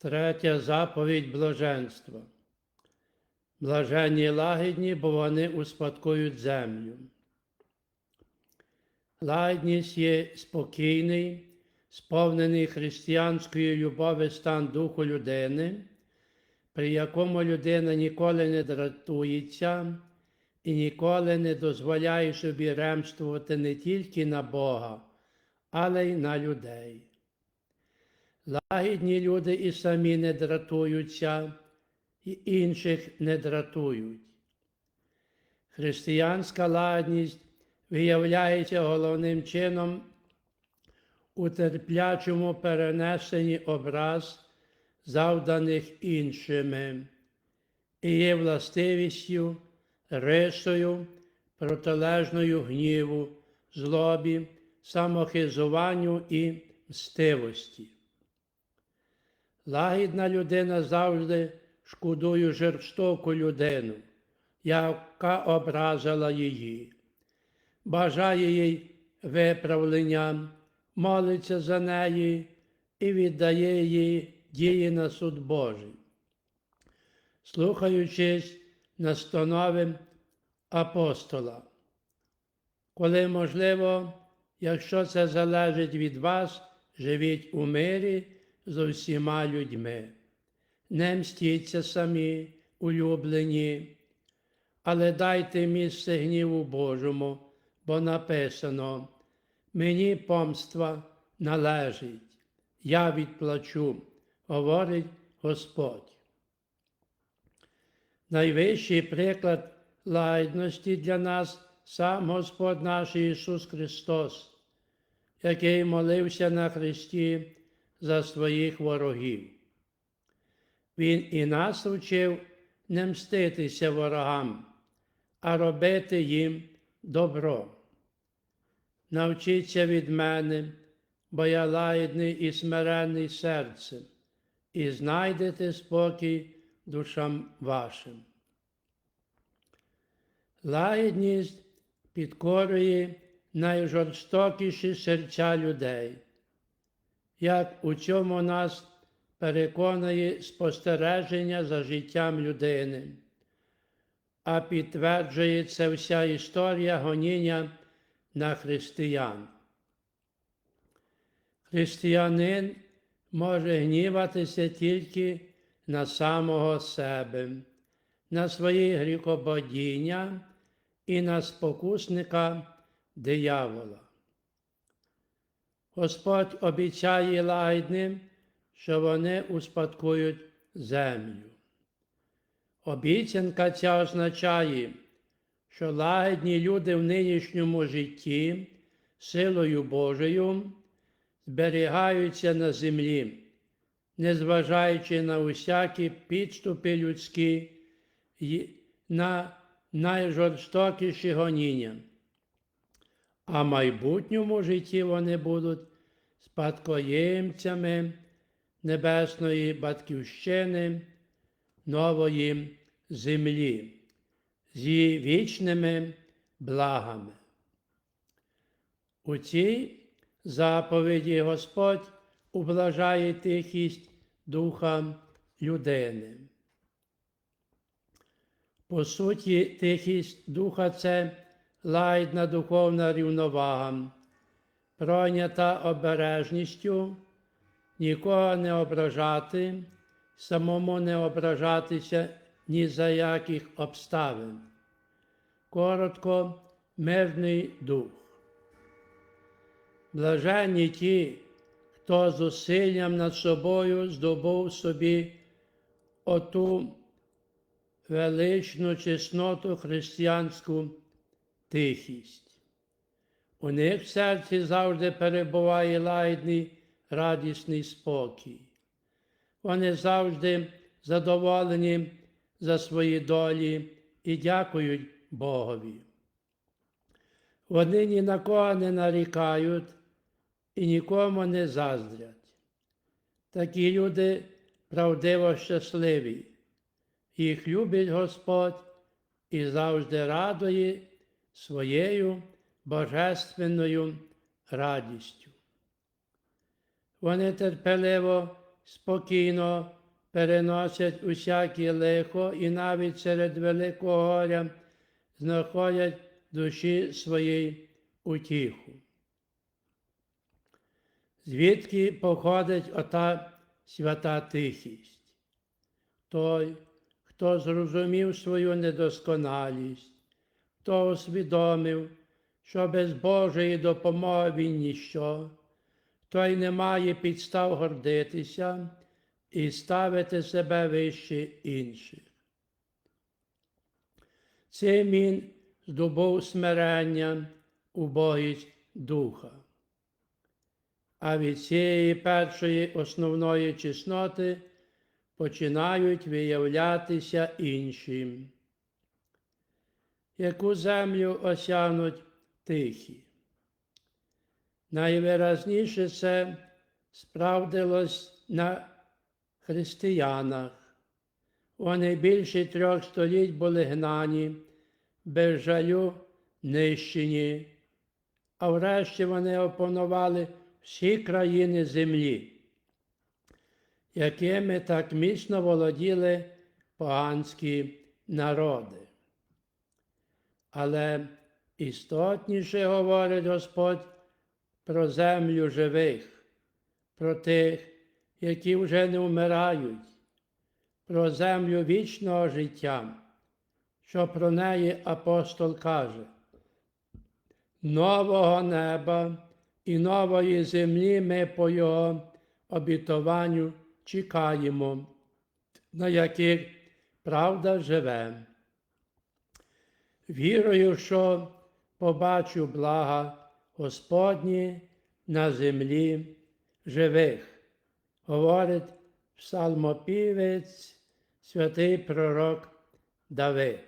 Третя заповідь блаженства. Блаженні лагідні, бо вони успадкують землю. Лагідність є спокійний, сповнений християнської любові стан духу людини, при якому людина ніколи не дратується і ніколи не дозволяє собі ремствувати не тільки на Бога, але й на людей. Лагідні люди і самі не дратуються, і інших не дратують. Християнська лагідність виявляється головним чином у терплячому перенесенні образ, завданих іншими, і є властивістю, рисою, протилежною гніву, злобі, самохизуванню і мстивості. Лагідна людина завжди шкодує жорстоку людину, яка образила її, бажає їй виправлення, молиться за неї і віддає їй дії на суд Божий. Слухаючись настанови апостола, коли можливо, якщо це залежить від вас, живіть у мирі з усіма людьми. Не мстіться самі, улюблені, але дайте місце гніву Божому, бо написано, мені помства належить, я відплачу, говорить Господь. Найвищий приклад лагідності для нас сам Господь наш Ісус Христос, який молився на Христі за своїх ворогів. Він і нас вчив не мститися ворогам, а робити їм добро. Навчіться від мене, бо я лагідний і смиренний серцем, і знайдете спокій душам вашим. Лагідність підкорює найжорстокіші серця людей, як у цьому нас переконує спостереження за життям людини, а підтверджує це вся історія гоніння на християн. Християнин може гніватися тільки на самого себе, на свої гріхопадіння і на спокусника диявола. Господь обіцяє лагідним, що вони успадкують землю. Обіцянка ця означає, що лагідні люди в нинішньому житті силою Божою зберігаються на землі, незважаючи на усякі підступи людські на найжорстокіші гоніння. А в майбутньому житті вони будуть спадкоємцями небесної батьківщини, нової землі з її вічними благами. У цій заповіді Господь ублажає тихість духа людини. По суті, тихість духа це лагідна духовна рівновага, пройнята обережністю, нікого не ображати, самому не ображатися ні за яких обставин. Коротко, мирний дух. Блаженні ті, хто зусиллям над собою здобув собі оту величну чесноту християнську тихість. У них в серці завжди перебуває лагідний радісний спокій. Вони завжди задоволені за свої долі і дякують Богові. Вони ні на кого не нарікають і нікому не заздрять. Такі люди правдиво щасливі, їх любить Господь і завжди радує своєю божественною радістю. Вони терпеливо спокійно переносять усяке лихо і навіть серед великого горя знаходять душі своїй утіху. Звідки походить ота свята тихість? Той, хто зрозумів свою недосконалість, хто усвідомив, що без Божої допомоги він ніщо, той не має підстав гордитися і ставити себе вище інших. Цим він здобув смирення, убогість духа. А від цієї першої основної чесноти починають виявлятися інші. Яку землю осягнуть тихі. Найвиразніше це справдилось на християнах. Вони більше трьох століть були гнані, без жалю нищені, а врешті вони опанували всі країни землі, якими так міцно володіли поганські народи. Але істотніше говорить Господь про землю живих, про тих, які вже не вмирають, про землю вічного життя, що про неї апостол каже. Нового неба і нової землі ми по його обітованню чекаємо, на яких правда живе. Вірую, що побачу блага Господні на землі живих, говорить псалмопівець, святий пророк Давид.